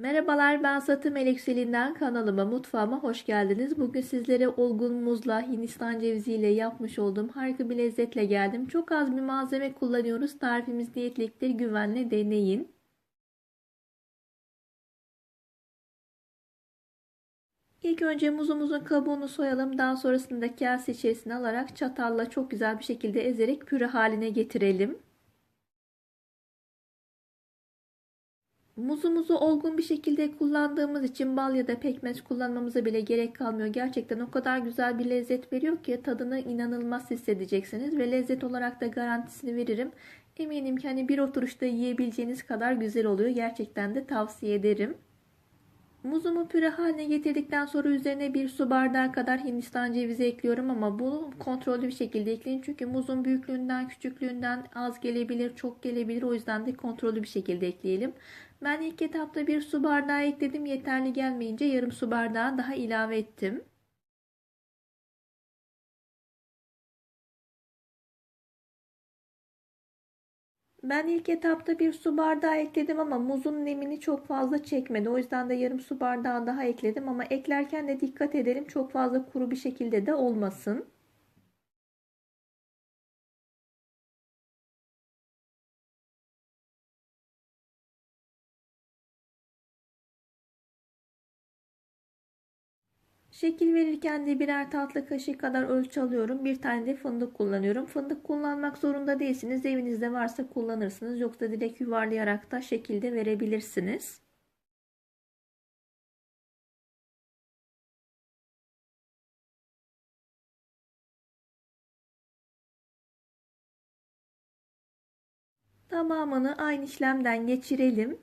Merhabalar ben Satı Melek Selin'den kanalıma mutfağıma hoş geldiniz. Bugün sizlere olgun muzla Hindistan cevizi ile yapmış olduğum harika bir lezzetle geldim. Çok az bir malzeme kullanıyoruz. Tarifimiz niyetliktir güvenle deneyin. İlk önce muzumuzun kabuğunu soyalım. Daha sonrasında kase içerisine alarak çatalla çok güzel bir şekilde ezerek püre haline getirelim. Muzumuzu olgun bir şekilde kullandığımız için bal ya da pekmez kullanmamıza bile gerek kalmıyor. Gerçekten o kadar güzel bir lezzet veriyor ki tadını inanılmaz hissedeceksiniz ve lezzet olarak da garantisini veririm. Eminim ki hani bir oturuşta yiyebileceğiniz kadar güzel oluyor. Gerçekten de tavsiye ederim. Muzumu püre haline getirdikten sonra üzerine bir su bardağı kadar Hindistan cevizi ekliyorum ama bunu kontrollü bir şekilde ekleyin. Çünkü muzun büyüklüğünden, küçüklüğünden az gelebilir, çok gelebilir. O yüzden de kontrollü bir şekilde ekleyelim. Ben ilk etapta bir su bardağı ekledim. Yeterli gelmeyince yarım su bardağı daha ilave ettim. Ben ilk etapta bir su bardağı ekledim ama muzun nemini çok fazla çekmedi. O yüzden de yarım su bardağı daha ekledim ama eklerken de dikkat edelim çok fazla kuru bir şekilde de olmasın. Şekil verirken de birer tatlı kaşığı kadar ölçü alıyorum. Bir tane de fındık kullanıyorum. Fındık kullanmak zorunda değilsiniz. Evinizde varsa kullanırsınız. Yoksa direkt yuvarlayarak da şekilde verebilirsiniz. Tamamını aynı işlemden geçirelim.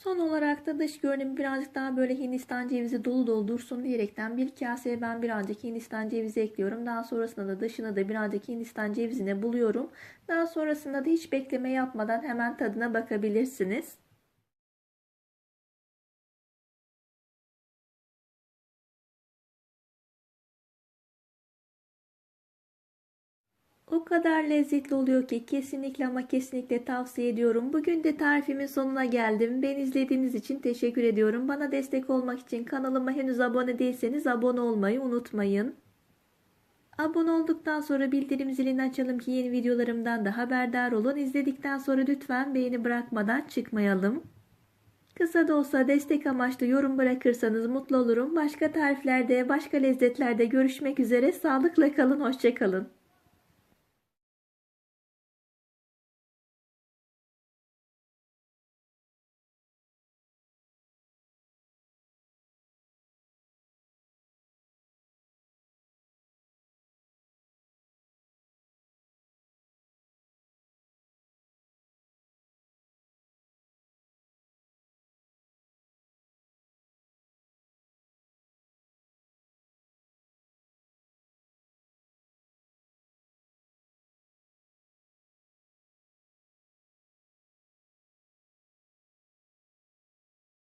Son olarak da dış görünümü birazcık daha böyle Hindistan cevizi dolu dolu dursun diyerekten bir kaseye ben birazcık Hindistan cevizi ekliyorum. Daha sonrasında da dışına da birazcık Hindistan cevizine buluyorum. Daha sonrasında da hiç bekleme yapmadan hemen tadına bakabilirsiniz. O kadar lezzetli oluyor ki kesinlikle ama kesinlikle tavsiye ediyorum. Bugün de tarifimin sonuna geldim. Ben izlediğiniz için teşekkür ediyorum. Bana destek olmak için kanalıma henüz abone değilseniz abone olmayı unutmayın. Abone olduktan sonra bildirim zilini açalım ki yeni videolarımdan da haberdar olun. İzledikten sonra lütfen beğeni bırakmadan çıkmayalım. Kısa da olsa destek amaçlı yorum bırakırsanız mutlu olurum. Başka tariflerde, başka lezzetlerde görüşmek üzere. Sağlıkla kalın, hoşçakalın.